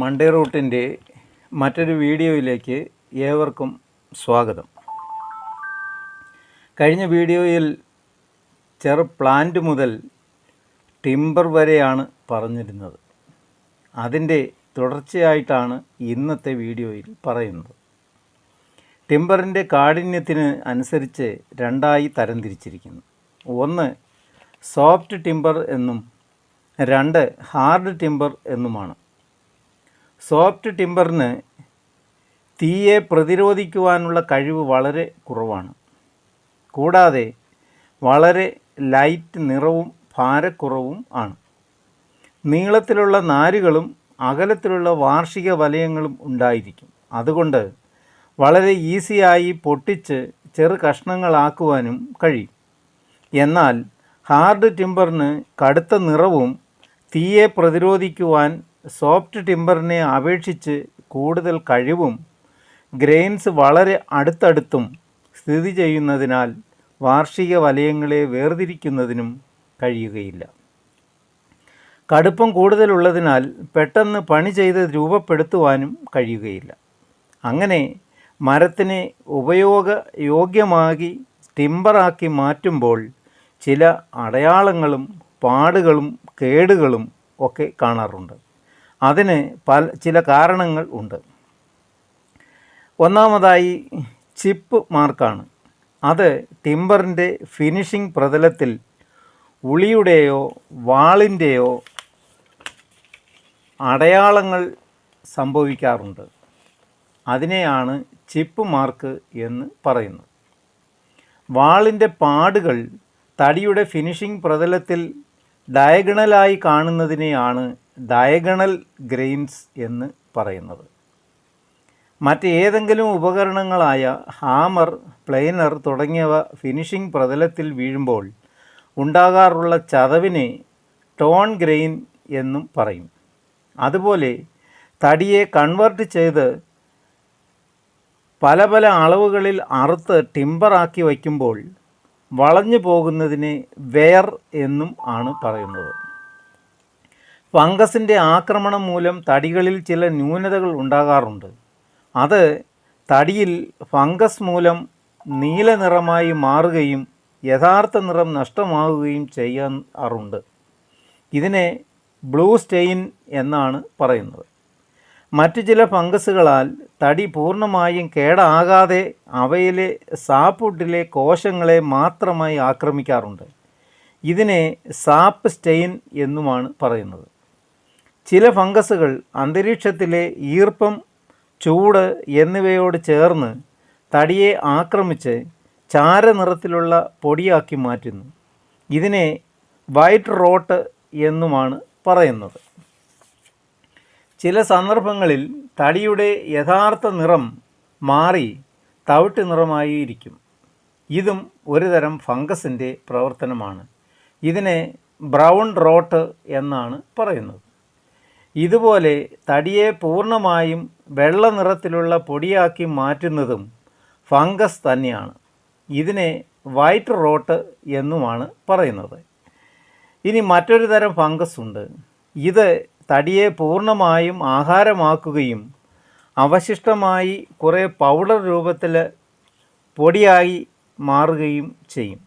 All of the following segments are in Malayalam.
മൺഡേ റൂട്ടിന്റെ മറ്റൊരു വീഡിയോയിലേക്ക് ഏവർക്കും സ്വാഗതം. കഴിഞ്ഞ വീഡിയോയിൽ ചെറു പ്ലാന്റ് മുതൽ ടിംബർ വരെയാണ് പറഞ്ഞിരുന്നത്. അതിന്റെ തുടർച്ചയായിട്ടാണ് ഇന്നത്തെ വീഡിയോയിൽ പറയുന്നത്. ടിമ്പറിന്റെ കാഠിന്യത്തിന് അനുസരിച്ച് രണ്ടായി തരംതിരിച്ചിരിക്കുന്നു. ഒന്ന് സോഫ്റ്റ് ടിംബർ എന്നും രണ്ട് ഹാർഡ് ടിംബർ എന്നുമാണ്. സോഫ്റ്റ് ടിമ്പറിന് തീയെ പ്രതിരോധിക്കുവാനുള്ള കഴിവ് വളരെ കുറവാണ്. കൂടാതെ വളരെ ലൈറ്റ് നിറവും ഭാരക്കുറവും ആണ്. നീളത്തിലുള്ള നാരുകളും അകലത്തിലുള്ള വാർഷിക വലയങ്ങളും ഉണ്ടായിരിക്കും. അതുകൊണ്ട് വളരെ ഈസിയായി പൊട്ടിച്ച് ചെറു കഷ്ണങ്ങളാക്കുവാനും കഴിയും. എന്നാൽ ഹാർഡ് ടിമ്പറിന് കടുത്ത നിറവും തീയെ പ്രതിരോധിക്കുവാൻ സോഫ്റ്റ് ടിമ്പറിനെ അപേക്ഷിച്ച് കൂടുതൽ കഴിവും ഗ്രെയിൻസ് വളരെ അടുത്തടുത്തും സ്ഥിതി ചെയ്യുന്നതിനാൽ വാർഷിക വലയങ്ങളെ വേർതിരിക്കുന്നതിനും കഴിയുകയില്ല. കടുപ്പം കൂടുതലുള്ളതിനാൽ പെട്ടെന്ന് പണി ചെയ്ത് രൂപപ്പെടുത്തുവാനും കഴിയുകയില്ല. അങ്ങനെ മരത്തിനെ ഉപയോഗയോഗ്യമാക്കി ടിമ്പറാക്കി മാറ്റുമ്പോൾ ചില അടയാളങ്ങളും പാടുകളും കേടുകളും ഒക്കെ കാണാറുണ്ട്. അതിന് പല ചില കാരണങ്ങൾ ഉണ്ട്. ഒന്നാമതായി ചിപ്പ് മാർക്കാണ്. അത് ടിമ്പറിന്റെ ഫിനിഷിംഗ് പ്രതലത്തിൽ ഉളിയുടെയോ വാളിന്റെയോ അടയാളങ്ങൾ സംഭവിക്കാറുണ്ട്. അതിനെയാണ് ചിപ്പ് മാർക്ക് എന്ന് പറയുന്നത്. വാളിന്റെ പാടുകൾ തടിയുടെ ഫിനിഷിംഗ് പ്രതലത്തിൽ ഡയഗണലായി കാണുന്നതിനെയാണ് ഡയഗണൽ ഗ്രെയിൻസ് എന്ന് പറയുന്നത്. മറ്റേതെങ്കിലും ഉപകരണങ്ങളായ ഹാമർ പ്ലെയിനർ തുടങ്ങിയവ ഫിനിഷിംഗ് പ്രതലത്തിൽ വീഴുമ്പോൾ ഉണ്ടാകാറുള്ള ചതവിനെ ടോൺ ഗ്രെയിൻ എന്നും പറയും. അതുപോലെ തടിയെ കൺവേർട്ട് ചെയ്ത് പല പല അളവുകളിൽ അറുത്ത് ടിമ്പറാക്കി വയ്ക്കുമ്പോൾ വളഞ്ഞു പോകുന്നതിനെ വെയർ എന്നും ആണ് പറയുന്നത്. ഫംഗസിന്റെ ആക്രമണം മൂലം തടികളിൽ ചില ന്യൂനതകൾ ഉണ്ടാകാറുണ്ട്. അത് തടിയിൽ ഫംഗസ് മൂലം നീല നിറമായി മാറുകയും യഥാർത്ഥ നിറം നഷ്ടമാവുകയും ചെയ്യാറുണ്ട്. ഇതിനെ ബ്ലൂ സ്റ്റെയിൻ എന്നാണ് പറയുന്നത്. മറ്റു ചില ഫംഗസുകളാൽ തടി പൂർണമായും കേടാകാതെ അവയിലെ സാപ്പുട്ടിലെ കോശങ്ങളെ മാത്രമായി ആക്രമിക്കാറുണ്ട്. ഇതിനെ സാപ്പ് സ്റ്റെയിൻ എന്നുമാണ് പറയുന്നത്. ചില ഫംഗസുകൾ അന്തരീക്ഷത്തിലെ ഈർപ്പം ചൂട് എന്നിവയോട് ചേർന്ന് തടിയെ ആക്രമിച്ച് ചാരനിറത്തിലുള്ള പൊടിയാക്കി മാറ്റുന്നു. ഇതിനെ വൈറ്റ് റോട്ട് എന്നുമാണ് പറയുന്നത്. ചില സന്ദർഭങ്ങളിൽ തടിയുടെ യഥാർത്ഥ നിറം മാറി തവിട്ട് നിറമായിരിക്കും. ഇതും ഒരുതരം ഫംഗസിന്റെ പ്രവർത്തനമാണ്. ഇതിനെ ബ്രൗൺ റോട്ട് എന്നാണ് പറയുന്നത്. ഇതുപോലെ തടിയെ പൂർണമായും വെള്ള നിറത്തിലുള്ള പൊടിയാക്കി മാറ്റുന്നതും ഫംഗസ് തന്നെയാണ്. ഇതിനെ വൈറ്റ് റോട്ട് എന്നുമാണ് പറയുന്നത്. ഇനി മറ്റൊരു തരം ഫംഗസ് ഉണ്ട്. ഇത് തടിയെ പൂർണമായും ആഹാരമാക്കുകയും അവശിഷ്ടമായി കുറേ പൗഡർ രൂപത്തിൽ പൊടിയായി മാറുകയും ചെയ്യും.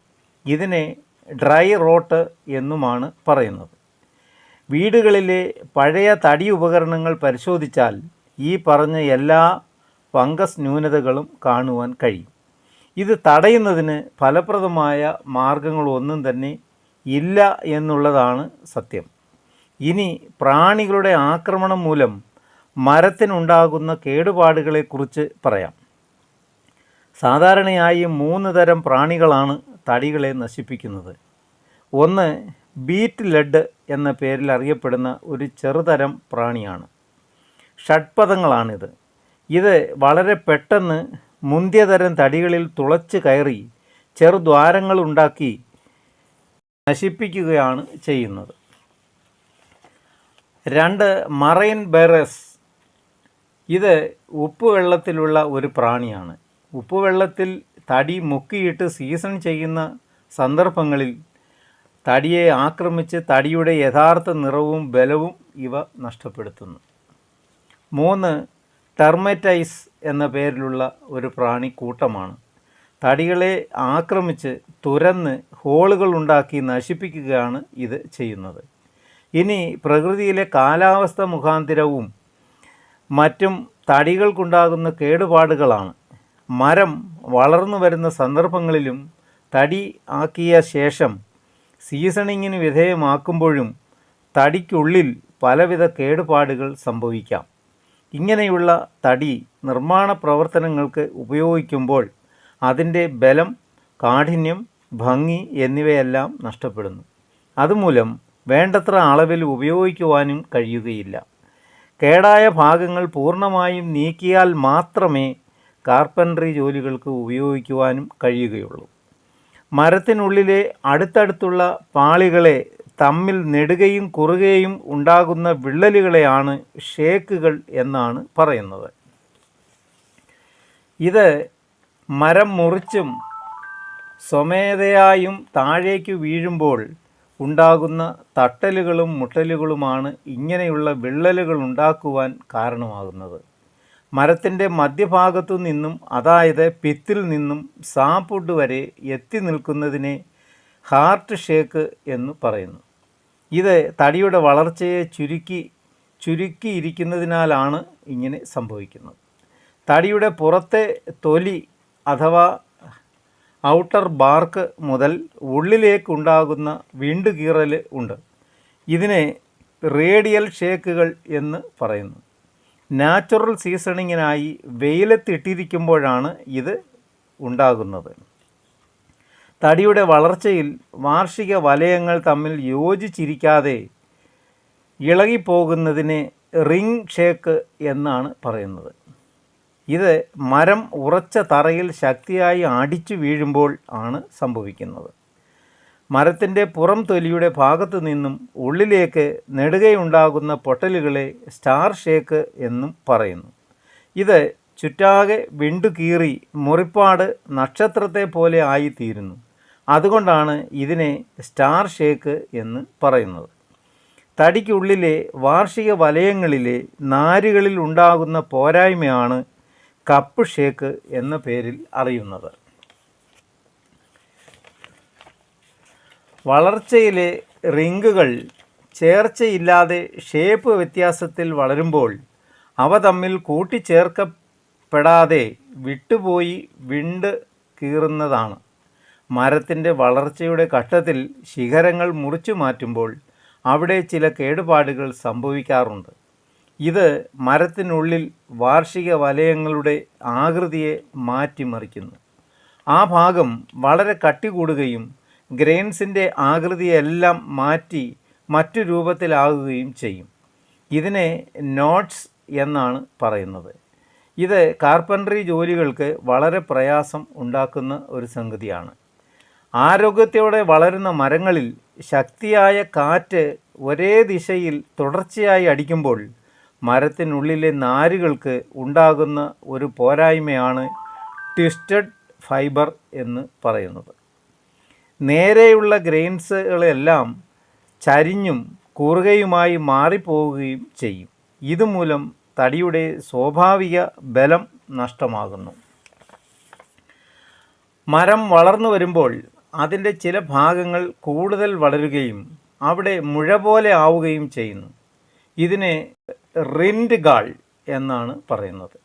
ഇതിനെ ഡ്രൈ റോട്ട് എന്നുമാണ് പറയുന്നത്. വീടുകളിലെ പഴയ തടി ഉപകരണങ്ങൾ പരിശോധിച്ചാൽ ഈ പറഞ്ഞ എല്ലാ ഫംഗസ് ന്യൂനതകളും കാണുവാൻ കഴിയും. ഇത് തടയുന്നതിന് ഫലപ്രദമായ മാർഗങ്ങളൊന്നും തന്നെ ഇല്ല എന്നുള്ളതാണ് സത്യം. ഇനി പ്രാണികളുടെ ആക്രമണം മൂലം മരത്തിനുണ്ടാകുന്ന കേടുപാടുകളെക്കുറിച്ച് പറയാം. സാധാരണയായി മൂന്ന് തരം പ്രാണികളാണ് തടികളെ നശിപ്പിക്കുന്നത്. ഒന്ന് ബീറ്റ് ലെഡ് എന്ന പേരിൽ അറിയപ്പെടുന്ന ഒരു ചെറുതരം പ്രാണിയാണ്. ഷഡ്പദങ്ങളാണിത്. ഇത് വളരെ പെട്ടെന്ന് മുന്തിയതരം തടികളിൽ തുളച്ച് കയറി ചെറുദ്വാരങ്ങൾ ഉണ്ടാക്കി നശിപ്പിക്കുകയാണ് ചെയ്യുന്നത്. രണ്ട് മറൈൻ ബെറസ്. ഇത് ഉപ്പുവെള്ളത്തിലുള്ള ഒരു പ്രാണിയാണ്. ഉപ്പുവെള്ളത്തിൽ തടി മുക്കിയിട്ട് സീസൺ ചെയ്യുന്ന സന്ദർഭങ്ങളിൽ തടിയെ ആക്രമിച്ച് തടിയുടെ യഥാർത്ഥ നിറവും ബലവും ഇവ നഷ്ടപ്പെടുത്തുന്നു. മൂന്ന് ടെർമറ്റൈസ് എന്ന പേരിലുള്ള ഒരു പ്രാണി കൂട്ടമാണ്. തടികളെ ആക്രമിച്ച് തുരന്ന് ഹോളുകൾ ഉണ്ടാക്കി നശിപ്പിക്കുകയാണ് ഇത് ചെയ്യുന്നത്. ഇനി പ്രകൃതിയിലെ കാലാവസ്ഥ മുഖാന്തിരവും മറ്റും തടികൾക്കുണ്ടാകുന്ന കേടുപാടുകളാണ്. മരം വളർന്നു വരുന്ന സന്ദർഭങ്ങളിലും തടി ആക്കിയ ശേഷം സീസണിങ്ങിന് വിധേയമാക്കുമ്പോഴും തടിക്കുള്ളിൽ പലവിധ കേടുപാടുകൾ സംഭവിക്കാം. ഇങ്ങനെയുള്ള തടി നിർമ്മാണ പ്രവർത്തനങ്ങൾക്ക് ഉപയോഗിക്കുമ്പോൾ അതിന്റെ ബലം കാഠിന്യം ഭംഗി എന്നിവയെല്ലാം നഷ്ടപ്പെടുന്നു. അതുമൂലം വേണ്ടത്ര അളവിൽ ഉപയോഗിക്കുവാനും കഴിയുകയില്ല. കേടായ ഭാഗങ്ങൾ പൂർണമായും നീക്കിയാൽ മാത്രമേ കാർപ്പൻട്രി ജോലികൾക്ക് ഉപയോഗിക്കുവാനും കഴിയുകയുള്ളൂ. മരത്തിനുള്ളിലെ അടുത്തടുത്തുള്ള പാളികളെ തമ്മിൽ നെടുകയും കുറുകയും ഉണ്ടാകുന്ന വിള്ളലുകളെയാണ് ഷേക്കുകൾ എന്നാണ് പറയുന്നത്. ഇത് മരം മുറിച്ചും സ്വമേധയായും താഴേക്ക് വീഴുമ്പോൾ ഉണ്ടാകുന്ന തട്ടലുകളും മുട്ടലുകളുമാണ് ഇങ്ങനെയുള്ള വിള്ളലുകൾ ഉണ്ടാക്കുവാൻ കാരണമാകുന്നത്. മരത്തിന്റെ മധ്യഭാഗത്തു നിന്നും അതായത് പിത്തിൽ നിന്നും സാപ്പുഡ് വരെ എത്തി നിൽക്കുന്നതിനെ ഹാർട്ട് ഷേക്ക് എന്ന് പറയുന്നു. ഇത് തടിയുടെ വളർച്ചയെ ചുരുക്കി ചുരുക്കിയിരിക്കുന്നതിനാലാണ് ഇങ്ങനെ സംഭവിക്കുന്നത്. തടിയുടെ പുറത്തെ തൊലി അഥവാ ഔട്ടർ ബാർക്ക് മുതൽ ഉള്ളിലേക്കുണ്ടാകുന്ന വീണ്ടുകീറൽ ഉണ്ട്. ഇതിനെ റേഡിയൽ ഷേക്കുകൾ എന്ന് പറയുന്നു. നാച്ചുറൽ സീസണിങ്ങിനായി വെയിലത്തിട്ടിരിക്കുമ്പോഴാണ് ഇത് ഉണ്ടാകുന്നത്. തടിയുടെ വളർച്ചയിൽ വാർഷിക വലയങ്ങൾ തമ്മിൽ യോജിച്ചിരിക്കാതെ ഇളകിപ്പോകുന്നതിനെ റിംഗ് ഷേക്ക് എന്നാണ് പറയുന്നത്. ഇത് മരം ഉറച്ച തറയിൽ ശക്തിയായി അടിച്ചു വീഴുമ്പോൾ ആണ് സംഭവിക്കുന്നത്. മരത്തിന്റെ പുറം തൊലിയുടെ ഭാഗത്തു നിന്നും ഉള്ളിലേക്ക് നെടുകയുണ്ടാകുന്ന പൊട്ടലുകളെ സ്റ്റാർ ഷേക്ക് എന്നും പറയുന്നു. ഇത് ചുറ്റാകെ വിണ്ടുകീറി മുറിപ്പാട് നക്ഷത്രത്തെ പോലെ ആയിത്തീരുന്നു. അതുകൊണ്ടാണ് ഇതിനെ സ്റ്റാർ ഷേക്ക് എന്ന് പറയുന്നത്. തടിക്കുള്ളിലെ വാർഷിക വലയങ്ങളിലെ നാരുകളിൽ ഉണ്ടാകുന്ന പോരായ്മയാണ് കപ്പ് ഷേക്ക് എന്ന പേരിൽ അറിയുന്നത്. വളർച്ചയിലെ റിങ്ങുകൾ ചേർച്ചയില്ലാതെ ഷേപ്പ് വ്യത്യാസത്തിൽ വളരുമ്പോൾ അവ തമ്മിൽ കൂട്ടിച്ചേർക്കപ്പെടാതെ വിട്ടുപോയി വിണ്ട് കീറുന്നതാണ്. മരത്തിന്റെ വളർച്ചയുടെ ഘട്ടത്തിൽ ശിഖരങ്ങൾ മുറിച്ചു മാറ്റുമ്പോൾ അവിടെ ചില കേടുപാടുകൾ സംഭവിക്കാറുണ്ട്. ഇത് മരത്തിനുള്ളിൽ വാർഷിക വലയങ്ങളുടെ ആകൃതിയെ മാറ്റിമറിക്കുന്നു. ആ ഭാഗം വളരെ കട്ടി കൂടുകയും ഗ്രെയിൻസിന്റെ ആകൃതിയെല്ലാം മാറ്റി മറ്റു രൂപത്തിലാകുകയും ചെയ്യും. ഇതിനെ നോട്ട്സ് എന്നാണ് പറയുന്നത്. ഇത് കാർപ്പൻട്രി ജോലികൾക്ക് വളരെ പ്രയാസം ഉണ്ടാക്കുന്ന ഒരു സംഗതിയാണ്. ആരോഗ്യത്തോടെ വളരുന്ന മരങ്ങളിൽ ശക്തിയായ കാറ്റ് ഒരേ ദിശയിൽ തുടർച്ചയായി അടിക്കുമ്പോൾ മരത്തിനുള്ളിലെ നാരുകൾക്ക് ഉണ്ടാകുന്ന ഒരു പോരായ്മയാണ് ട്വിസ്റ്റഡ് ഫൈബർ എന്ന് പറയുന്നത്. നേരെയുള്ള ഗ്രെയിൻസുകളെല്ലാം ചരിഞ്ഞും കൂറുകയുമായി മാറിപ്പോവുകയും ചെയ്യും. ഇതുമൂലം തടിയുടെ സ്വാഭാവിക ബലം നഷ്ടമാകുന്നു. മരം വളർന്നു വരുമ്പോൾ അതിന്റെ ചില ഭാഗങ്ങൾ കൂടുതൽ വളരുകയും അവിടെ മുഴ പോലെ ആവുകയും ചെയ്യുന്നു. ഇതിനെ റിൻഡ് ഗാൾ എന്നാണ് പറയുന്നത്.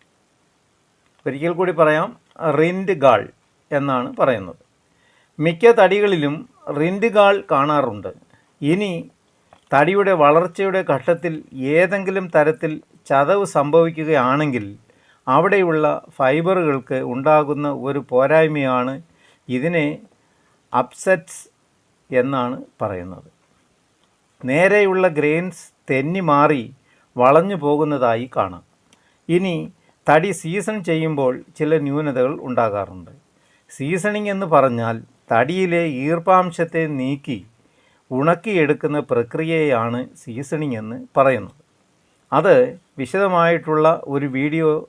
ഒരിക്കൽ കൂടി പറയാം റിൻഡ് ഗാൾ എന്നാണ് പറയുന്നത്. മിക്ക തടികളിലും റിൻഡുകാൾ കാണാറുണ്ട്. ഇനി തടിയുടെ വളർച്ചയുടെ ഘട്ടത്തിൽ ഏതെങ്കിലും തരത്തിൽ ചതവ് സംഭവിക്കുകയാണെങ്കിൽ അവിടെയുള്ള ഫൈബറുകൾക്ക് ഉണ്ടാകുന്ന ഒരു പോരായ്മയാണ് ഇതിനെ അപ്സെറ്റ്സ് എന്നാണ് പറയുന്നത്. നേരെയുള്ള ഗ്രെയിൻസ് തെന്നി മാറി വളഞ്ഞു പോകുന്നതായി കാണാം. ഇനി തടി സീസൺ ചെയ്യുമ്പോൾ ചില ന്യൂനതകൾ ഉണ്ടാകാറുണ്ട്. സീസണിംഗ് എന്ന് പറഞ്ഞാൽ തടിയിലെ ഈർപ്പാംശത്തെ നീക്കി ഉണക്കിയെടുക്കുന്ന പ്രക്രിയയാണ് സീസണിംഗ് എന്ന് പറയുന്നത്. അത് വിശദമായിട്ടുള്ള ഒരു വീഡിയോ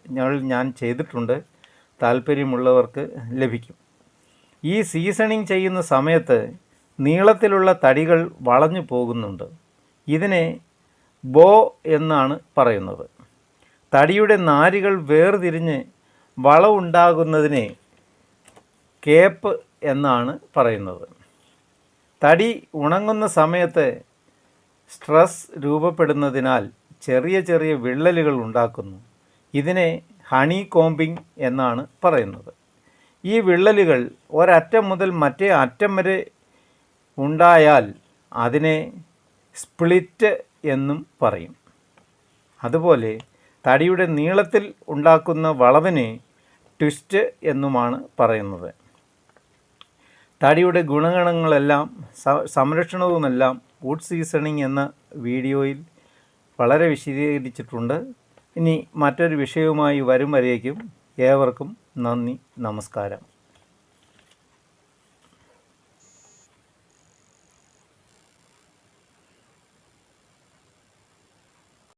ഞാൻ ചെയ്തിട്ടുണ്ട്. താല്പര്യമുള്ളവർക്ക് ലഭിക്കും. ഈ സീസണിംഗ് ചെയ്യുന്ന സമയത്ത് നീളത്തിലുള്ള തടികൾ വളഞ്ഞു പോകുന്നുണ്ട്. ഇതിനെ ബോ എന്നാണ് പറയുന്നത്. തടിയുടെ നാരുകൾ വേർതിരിഞ്ഞ് വളവുണ്ടാകുന്നതിനെ കേപ്പ് എന്നാണ് പറയുന്നത്. തടി ഉണങ്ങുന്ന സമയത്ത് സ്ട്രെസ് രൂപപ്പെടുന്നതിനാൽ ചെറിയ ചെറിയ വിള്ളലുകൾ ഉണ്ടാക്കുന്നു. ഇതിനെ ഹണി കോമ്പിംഗ് എന്നാണ് പറയുന്നത്. ഈ വിള്ളലുകൾ ഒരറ്റം മുതൽ മറ്റേ അറ്റം വരെ ഉണ്ടായാൽ അതിനെ സ്പ്ലിറ്റ് എന്നും പറയും. അതുപോലെ തടിയുടെ നീളത്തിൽ ഉണ്ടാക്കുന്ന വളവിനെ ട്വിസ്റ്റ് എന്നുമാണ് പറയുന്നത്. തടിയുടെ ഗുണഗണങ്ങളെല്ലാം സംരക്ഷണവുമെല്ലാം വുഡ് സീസണിങ് എന്ന വീഡിയോയിൽ വളരെ വിശദീകരിച്ചിട്ടുണ്ട്. ഇനി മറ്റൊരു വിഷയവുമായി വരും വരേക്കും ഏവർക്കും നന്ദി നമസ്കാരം.